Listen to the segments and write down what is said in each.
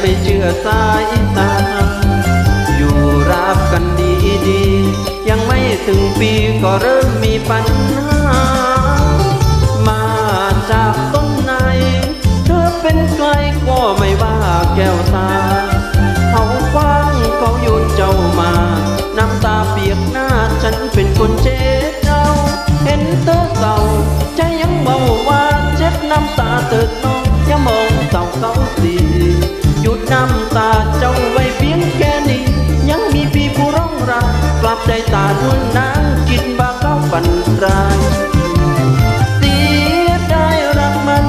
ไม่เชื่อสายตา อยู่รับกันดีดีๆยังไม่ถึงปีก็เริ่มมีปัญหา มาจากต้นไหน เธอเป็นใครก็ไม่ว่าแก้วตา เขาคว้างเขาโยนเจ้ามา น้ำตาเปียกหน้าฉันเป็นคนเจ็ดเอาเห็นเธอเศร้าใจยังเบาว่าเจ็ดน้ำตาเติดน้องอย่ามอง เศร้าเขาสิหยุดน้ำตาเจ้าไว้เพียงแค่นี้ ยังมีพี่ผู้ร้องรักลับใจตาดวยนางกินบาเข้าฝันร้ายเสียดายรักมัน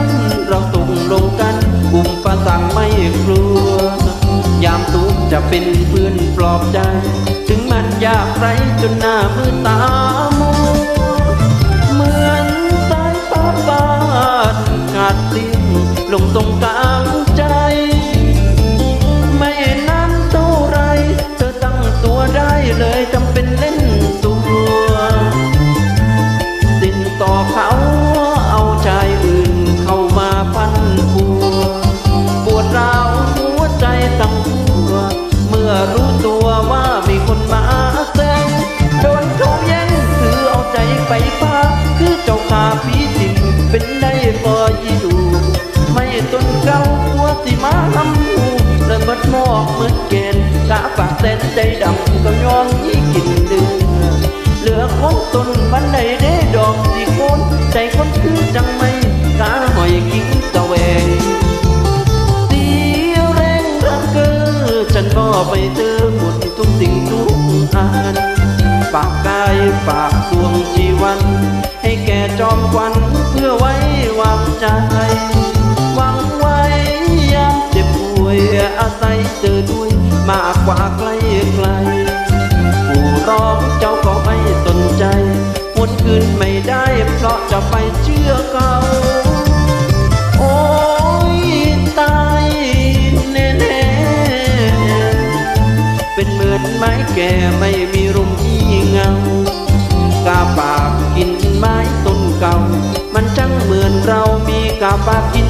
เราตกลงกันกลุ่มประสังไม่กลัวยามทุกจะเป็นเพื่อนปลอบใจ ถึงมันยากไรจนหน้ามือตา ตรงกลางใจ ไม่นานเท่าไร เธอตั้งตัวได้เลยจำเป็นเล่นตัว ติดต่อเขาเอาชายอื่นเข้ามาพันผัว ปวดร้าวหัวใจตั้งตัว เมื่อรู้ตัว หัวสิมาทำหูและมัดหมอกมืดเกณฑ์กะปากแสนใจดำก็ย้อนยี่กินเดือเหลือคนตนบันไดเด้ดอกสีโคนใจคนคือจังไม่กาหอยกิ้งตะแวงเสียแรงรักเกอฉันก็ไปเจอหมดทุกสิ่งทุกอันฝากกายฝากดวงชีวัน ให้แก่จอมควันเพื่อไว้วางใจ ไม่สนใจวนคืนไม่ได้เพราะจะไปเชื่อเขาโอ้ยตายแน่ๆเป็นเหมือนไม้แก่ไม่มีรุมที่เงากาปากกินไม้ต้นเก่า มันจังเหมือนเรามีกาปากกิน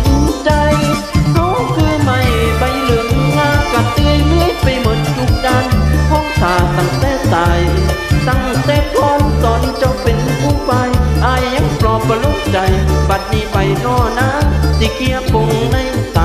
บัดนี้ไปนอนะสิเกียร์ปงในต่าว